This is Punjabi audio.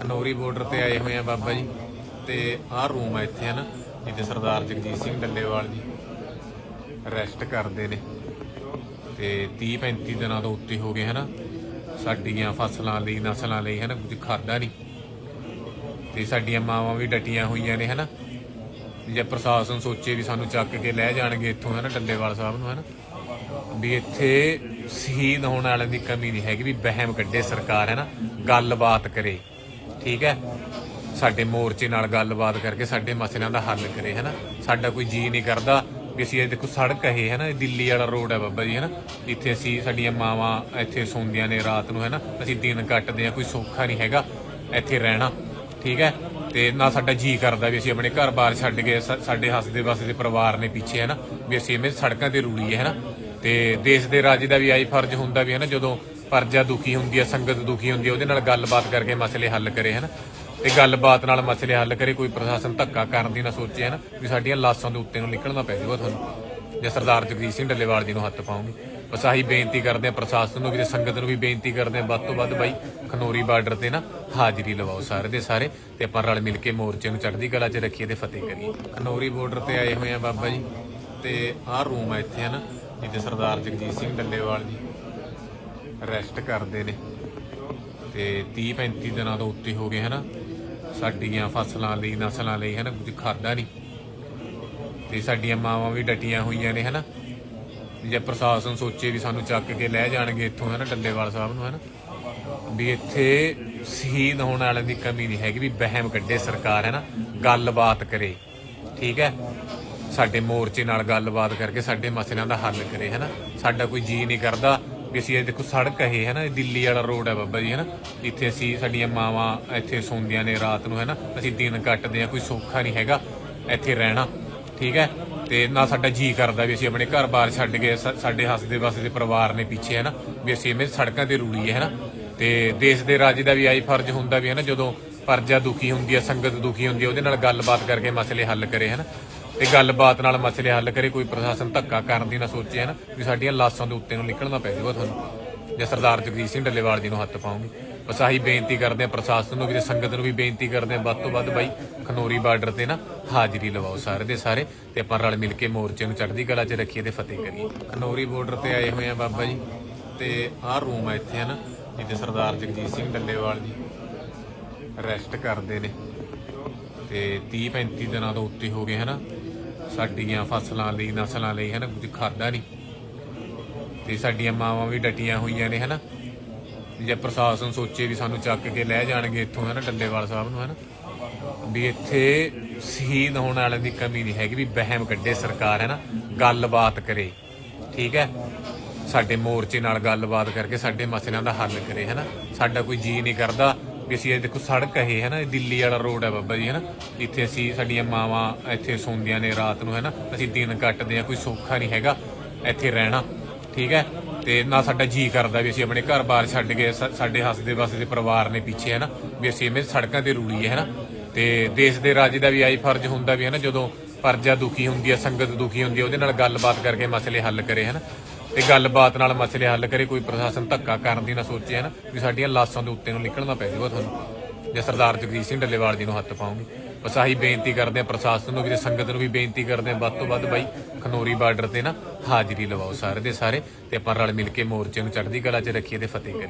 ਖਨੌਰੀ ਬਾਰਡਰ ਤੇ ਆਏ ਹੋਏ ਆ ਬਾਬਾ ਜੀ। ਤੇ ਆਹ ਰੂਮ ਆ ਇੱਥੇ ਹਨਾ ਜਿੱਥੇ ਸਰਦਾਰ ਜਗਜੀਤ ਸਿੰਘ ਡੱਲੇਵਾਲ ਜੀ ਰੈਸਟ ਕਰਦੇ ਨੇ। ਤੇ 30 35 ਦਿਨਾਂ ਤੋਂ ਉੱਤੇ ਹੋ ਗਏ ਹਨਾ ਸਾਡੀਆਂ ਫਸਲਾਂ ਲਈ, ਨਸਲਾਂ ਲਈ ਹਨਾ ਕੁਝ ਖਾਦਾ ਨਹੀਂ। ਤੇ ਸਾਡੀਆਂ ਮਾਵਾਂ ਵੀ ਡਟੀਆਂ ਹੋਈਆਂ ਨੇ ਹਨਾ ਜੇ ਪ੍ਰਸ਼ਾਸਨ ਸੋਚੇ ਵੀ ਸਾਨੂੰ ਚੱਕ ਕੇ ਲੈ ਜਾਣਗੇ ਇੱਥੋਂ ਹਨਾ ਡੱਲੇਵਾਲ ਸਾਹਿਬ ਨੂੰ ਹਨਾ ਵੀ ਇੱਥੇ ਸ਼ਹੀਦ ਹੋਣ ਵਾਲਿਆਂ ਦੀ ਕਮੀ ਨਹੀਂ ਹੈਗੀ, ਵੀ ਵਹਿਮ ਕੱਢੇ ਸਰਕਾਰ, ਹੈ ਨਾ, ਗੱਲਬਾਤ ਕਰੇ। ਠੀਕ ਹੈ? ਸਾਡੇ ਮੋਰਚੇ ਨਾਲ ਗੱਲਬਾਤ ਕਰਕੇ ਸਾਡੇ ਮਸਲਿਆਂ ਦਾ ਹੱਲ ਕਰੇ, ਹੈ ਸਾਡਾ ਕੋਈ ਜੀ ਨਹੀਂ ਕਰਦਾ ਵੀ ਅਸੀਂ ਇਹ ਦੇਖੋ ਸੜਕ ਹੈ ਇਹ, ਹੈ ਨਾ? ਇਹ ਦਿੱਲੀ ਵਾਲਾ ਰੋਡ ਹੈ ਬਾਬਾ ਜੀ, ਹੈ ਨਾ? ਇੱਥੇ ਅਸੀਂ ਸਾਡੀਆਂ ਮਾਵਾਂ ਇੱਥੇ ਸੌਂਦੀਆਂ ਨੇ ਰਾਤ ਨੂੰ, ਹੈ ਅਸੀਂ ਦਿਨ ਕੱਟਦੇ ਆ ਕੋਈ ਸੌਖਾ ਨਹੀਂ ਹੈਗਾ ਇੱਥੇ ਰਹਿਣਾ, ਠੀਕ ਹੈ? ਤੇ ਨਾ ਸਾਡਾ ਜੀ ਕਰਦਾ ਵੀ ਅਸੀਂ ਆਪਣੇ ਘਰ-ਬਾਰ ਛੱਡ ਕੇ ਸਾਡੇ ਹੱਸਦੇ ਵਸਦੇ ਪਰਿਵਾਰ ਨੇ ਪਿੱਛੇ, ਹੈ ਨਾ? ਵੀ ਅਸੀਂ ਐਵੇਂ ਸੜਕਾਂ ਤੇ ਰੂੜੀਏ, ਹੈ ਤੇ ਦੇਸ਼ ਦੇ ਰਾਜ ਦਾ ਵੀ ਆਈ ਫਰਜ਼ ਹੁੰਦਾ ਵੀ, ਹੈ ਜਦੋਂ ਪਰਜਾ ਦੁਖੀ ਹੁੰਦੀ ਹੈ ਸੰਗਤ ਦੁਖੀ ਹੁੰਦੀ ਹੈ ਉਹਦੇ ਨਾਲ ਗੱਲਬਾਤ ਕਰਕੇ ਮਸਲੇ ਹੱਲ ਕਰੇ ਹੈ ਨਾ ਤੇ ਗੱਲਬਾਤ ਨਾਲ ਮਸਲੇ ਹੱਲ ਕਰੇ, ਕੋਈ ਪ੍ਰਸ਼ਾਸਨ ਧੱਕਾ ਕਰਨ ਦੀ ਨਾ ਸੋਚੇ ਹੈ ਨਾ ਵੀ ਸਾਡੀਆਂ ਲਾਸ਼ਾਂ ਦੇ ਉੱਤੇ ਨੂੰ ਨਿਕਲਣਾ ਪੈ ਜਾਊਗਾ ਤੁਹਾਨੂੰ। ਜੇ ਸਰਦਾਰ ਜਗਜੀਤ ਸਿੰਘ ਡੱਲੇਵਾਲ ਜੀ ਨੂੰ ਹੱਥ ਪਾਉਂਗੇ। ਬਸ ਆਹੀ ਬੇਨਤੀ ਕਰਦੇ ਆ ਪ੍ਰਸ਼ਾਸਨ ਨੂੰ ਵੀ ਤੇ ਸੰਗਤ ਨੂੰ ਵੀ ਬੇਨਤੀ ਕਰਦੇ ਆ, ਵੱਧ ਤੋਂ ਵੱਧ ਬਾਈ ਖਨੋਰੀ ਬਾਰਡਰ ਤੇ ਨਾ ਹਾਜ਼ਰੀ ਲਵਾਓ ਸਾਰੇ ਦੇ ਸਾਰੇ ਤੇ ਆਪਾਂ ਰਲ ਮਿਲ ਕੇ ਮੋਰਚੇ ਨੂੰ ਚੜ੍ਹਦੀ ਕਲਾ 'ਚ ਰੱਖੀਏ ਤੇ ਫਤਿਹ ਕਰੀਏ। ਖਨੋਰੀ ਬਾਰਡਰ ਤੇ ਆਏ ਹੋਏ ਆ ਬਾਬਾ ਜੀ ਤੇ ਆਹ ਰੂਮ ਆ ਇੱਥੇ, ਹਨਾ? ਜਿੱਥੇ ਸਰਦਾਰ ਜਗਜੀਤ ਸਿੰਘ ਡੱਲੇਵਾਲ ਜੀ ਰੈਸਟ ਕਰਦੇ ਨੇ। ਤੇ 30 35 ਦਿਨਾਂ ਤੋਂ ਉੱਤੇ ਹੋ ਗਏ ਹਨਾ। ਸਾਡੀਆਂ ਫਸਲਾਂ ਲਈ, ਨਸਲਾਂ ਲਈ ਹਨਾ, ਕੁਝ ਖਾਦਾ ਨਹੀਂ। ਤੇ ਸਾਡੀਆਂ ਮਾਵਾਂ ਵੀ ਡਟੀਆਂ ਹੋਈਆਂ ਨੇ ਹਨਾ। ਜੇ ਪ੍ਰਸ਼ਾਸਨ ਸੋਚੇ ਵੀ ਸਾਨੂੰ ਚੱਕ ਕੇ ਲੈ ਜਾਣਗੇ ਇੱਥੋਂ ਹਨਾ, ਡੱਲੇਵਾਲ ਸਾਹਿਬ ਨੂੰ ਹਨਾ। ਵੀ ਇੱਥੇ ਸ਼ਹੀਦ ਹੋਣ ਵਾਲਿਆਂ ਦੀ ਕਮੀ ਨਹੀਂ ਹੈਗੀ, ਵੀ ਵਹਿਮ ਕੱਢੇ ਸਰਕਾਰ ਹੈ ਨਾ ਗੱਲਬਾਤ ਕਰੇ। ਠੀਕ ਹੈ? ਸਾਡੇ ਮੋਰਚੇ ਨਾਲ ਗੱਲਬਾਤ ਕਰਕੇ ਸਾਡੇ ਮਸਲਿਆਂ ਦਾ ਹੱਲ ਕਰੇ ਹੈ ਨਾ ਸਾਡਾ ਕੋਈ ਜੀ ਨਹੀਂ ਕਰਦਾ ਵੀ ਅਸੀਂ ਇਹ ਦੇਖੋ ਸੜਕ ਹੈ ਇਹ, ਹੈ ਨਾ? ਇਹ ਦਿੱਲੀ ਵਾਲਾ ਰੋਡ ਹੈ ਬਾਬਾ ਜੀ, ਹੈ ਨਾ? ਇੱਥੇ ਅਸੀਂ ਸਾਡੀਆਂ ਮਾਵਾਂ ਇੱਥੇ ਸੌਂਦੀਆਂ ਨੇ ਰਾਤ ਨੂੰ, ਹੈ ਨਾ? ਅਸੀਂ ਦਿਨ ਕੱਟਦੇ ਆ ਕੋਈ ਸੌਖਾ ਨਹੀਂ ਹੈਗਾ ਇੱਥੇ ਰਹਿਣਾ, ਠੀਕ ਹੈ? ਤੇ ਨਾ ਸਾਡਾ ਜੀ ਕਰਦਾ ਵੀ ਅਸੀਂ ਆਪਣੇ ਘਰ-ਬਾਰ ਛੱਡ ਕੇ ਸਾਡੇ ਹੱਸਦੇ ਵਸਦੇ ਪਰਿਵਾਰ ਨੇ ਪਿੱਛੇ, ਹੈ ਨਾ? ਵੀ ਅਸੀਂ ਇਵੇਂ ਸੜਕਾਂ ਤੇ ਰੂਲੀਏ ਹੈ ਨਾ? ਤੇ ਦੇਸ਼ ਦੇ ਰਾਜ ਦਾ ਵੀ ਆਈ ਫਰਜ਼ ਹੁੰਦਾ ਵੀ, ਹੈ ਨਾ? ਜਦੋਂ ਪਰਜਾ ਦੁਖੀ ਹੁੰਦੀ ਹੈ, ਸੰਗਤ ਦੁਖੀ ਹੁੰਦੀ ਹੈ, ਉਹਦੇ ਨਾਲ ਗੱਲਬਾਤ ਕਰਕੇ ਮਸਲੇ ਹੱਲ ਕਰੇ, ਹੈ ਨਾ? ਤੇ ਗੱਲਬਾਤ ਨਾਲ ਮਸਲੇ ਹੱਲ ਕਰੇ, ਕੋਈ ਪ੍ਰਸ਼ਾਸਨ ਧੱਕਾ ਕਰਨ ਦੀ ਨਾ ਸੋਚੇ ਹੈ ਨਾ ਵੀ ਸਾਡੀਆਂ ਲਾਸ਼ਾਂ ਦੇ ਉੱਤੇ ਨੂੰ ਨਿਕਲਣਾ ਪੈ ਜਾਊਗਾ ਤੁਹਾਨੂੰ। ਜੇ ਸਰਦਾਰ ਜਗਜੀਤ ਸਿੰਘ ਡੱਲੇਵਾਲ ਜੀ ਨੂੰ ਹੱਥ ਪਾਉਂਗੇ। ਬਸ ਆਹੀ ਬੇਨਤੀ ਕਰਦੇ ਆ ਪ੍ਰਸ਼ਾਸਨ ਨੂੰ ਵੀ ਤੇ ਸੰਗਤ ਨੂੰ ਵੀ ਬੇਨਤੀ ਕਰਦੇ ਆ ਵੱਧ ਤੋਂ ਵੱਧ ਬਾਈ, ਖਨੋਰੀ ਬਾਰਡਰ ਤੇ ਨਾ ਹਾਜ਼ਰੀ ਲਵਾਓ ਸਾਰੇ ਦੇ ਸਾਰੇ ਤੇ ਆਪਾਂ ਰਲ ਮਿਲ ਕੇ ਮੋਰਚੇ ਨੂੰ ਚੜ੍ਹਦੀ ਕਲਾ 'ਚ ਰੱਖੀਏ ਤੇ ਫਤਿਹ ਕਰੀਏ। ਖਨੋਰੀ ਬਾਰਡਰ ਤੇ ਆਏ ਹੋਏ ਆ ਬਾਬਾ ਜੀ ਤੇ ਆਹ ਰੂਮ ਆ ਇੱਥੇ, ਹਨਾ, ਜਿੱਥੇ ਸਰਦਾਰ ਜਗਜੀਤ ਸਿੰਘ ਡੱਲੇਵਾਲ ਜੀ ਰੈਸਟ ਕਰਦੇ ਨੇ। ਤੇ 30 35 ਦਿਨਾਂ ਤੋਂ ਉੱਤੇ ਹੋ ਗਏ, ਹਨਾ। ਸਾਡੀਆਂ ਫਸਲਾਂ ਲਈ, ਨਸਲਾਂ ਲਈ ਹੈ ਨਾ ਕੁਝ ਖਾਦਾ ਨਹੀਂ। ਤੇ ਸਾਡੀਆਂ ਮਾਵਾਂ ਵੀ ਡਟੀਆਂ ਹੋਈਆਂ ਨੇ ਹੈ ਨਾ ਜੇ ਪ੍ਰਸ਼ਾਸਨ ਸੋਚੇ ਵੀ ਸਾਨੂੰ ਚੱਕ ਕੇ ਲੈ ਜਾਣਗੇ ਇੱਥੋਂ ਹੈ ਨਾ ਡੱਲੇਵਾਲ ਸਾਹਿਬ ਨੂੰ ਹੈ ਨਾ ਵੀ ਇੱਥੇ ਸ਼ਹੀਦ ਹੋਣ ਵਾਲਿਆਂ ਦੀ ਕਮੀ ਨਹੀਂ ਹੈਗੀ, ਵੀ ਵਹਿਮ ਕੱਢੇ ਸਰਕਾਰ ਹੈ ਨਾ ਗੱਲਬਾਤ ਕਰੇ, ਠੀਕ ਹੈ। ਸਾਡੇ ਮੋਰਚੇ ਨਾਲ ਗੱਲਬਾਤ ਕਰਕੇ ਸਾਡੇ ਮਸਲਿਆਂ ਦਾ ਹੱਲ ਕਰੇ ਹੈ ਨਾ ਸਾਡਾ ਕੋਈ ਜੀ ਨਹੀਂ ਕਰਦਾ ਵੀ ਅਸੀਂ ਇਹ ਦੇਖੋ ਸੜਕ ਹੈ ਇਹ ਹੈ ਨਾ ਇਹ ਦਿੱਲੀ ਵਾਲਾ ਰੋਡ ਹੈ ਬਾਬਾ ਜੀ ਹੈ ਨਾ ਇੱਥੇ ਅਸੀਂ ਸਾਡੀਆਂ ਮਾਵਾਂ ਇੱਥੇ ਸੌਂਦੀਆਂ ਨੇ ਰਾਤ ਨੂੰ ਹੈ ਨਾ ਅਸੀਂ ਦਿਨ ਕੱਟਦੇ ਆ, ਕੋਈ ਸੌਖਾ ਨਹੀਂ ਹੈਗਾ ਇੱਥੇ ਰਹਿਣਾ, ਠੀਕ ਹੈ? ਤੇ ਨਾ ਸਾਡਾ ਜੀ ਕਰਦਾ ਵੀ ਅਸੀਂ ਆਪਣੇ ਘਰ-ਬਾਰ ਛੱਡ ਕੇ ਸਾਡੇ ਹੱਸਦੇ ਵਸਦੇ ਪਰਿਵਾਰ ਨੇ ਪਿੱਛੇ ਹੈ ਨਾ ਵੀ ਅਸੀਂ ਐਵੇਂ ਸੜਕਾਂ ਤੇ ਰੂਲੀਏ ਹੈ ਨਾ ਤੇ ਦੇਸ਼ ਦੇ ਰਾਜ ਦਾ ਵੀ ਆਈ ਫਰਜ਼ ਹੁੰਦਾ ਵੀ ਹੈ ਨਾ ਜਦੋਂ ਪਰਜਾ ਦੁਖੀ ਹੁੰਦੀ ਹੈ ਸੰਗਤ ਦੁਖੀ ਹੁੰਦੀ ਹੈ ਉਹਦੇ ਨਾਲ ਗੱਲਬਾਤ ਕਰਕੇ ਮਸਲੇ ਹੱਲ ਕਰੇ ਹੈ ਨਾ ਤੇ ਗੱਲਬਾਤ ਨਾਲ ਮਸਲੇ ਹੱਲ ਕਰੇ, ਕੋਈ ਪ੍ਰਸ਼ਾਸਨ ਧੱਕਾ ਕਰਨ ਦੀ ਨਾ ਸੋਚੇ ਹੈ ਨਾ ਵੀ ਸਾਡੀਆਂ ਲਾਸ਼ਾਂ ਦੇ ਉੱਤੇ ਨੂੰ ਨਿਕਲਣਾ ਪੈ ਜਾਊਗਾ ਤੁਹਾਨੂੰ। ਜੇ ਸਰਦਾਰ ਜਗਜੀਤ ਸਿੰਘ ਡੱਲੇਵਾਲ ਜੀ ਨੂੰ ਹੱਥ ਪਾਉਂਗੇ। ਬਸ ਆਹੀ ਬੇਨਤੀ ਕਰਦੇ ਆ ਪ੍ਰਸ਼ਾਸਨ ਨੂੰ ਵੀ ਤੇ ਸੰਗਤ ਨੂੰ ਵੀ ਬੇਨਤੀ ਕਰਦੇ ਆ ਵੱਧ ਤੋਂ ਵੱਧ ਬਾਈ, ਖਨੋਰੀ ਬਾਰਡਰ ਤੇ ਨਾ ਹਾਜ਼ਰੀ ਲਵਾਓ ਸਾਰੇ ਦੇ ਸਾਰੇ ਤੇ ਆਪਾਂ ਰਲ ਮਿਲ ਕੇ ਮੋਰਚੇ ਨੂੰ ਚੜ੍ਹਦੀ ਕਲਾ 'ਚ ਰੱਖੀਏ ਤੇ ਫਤਿਹ ਕਰੀਏ।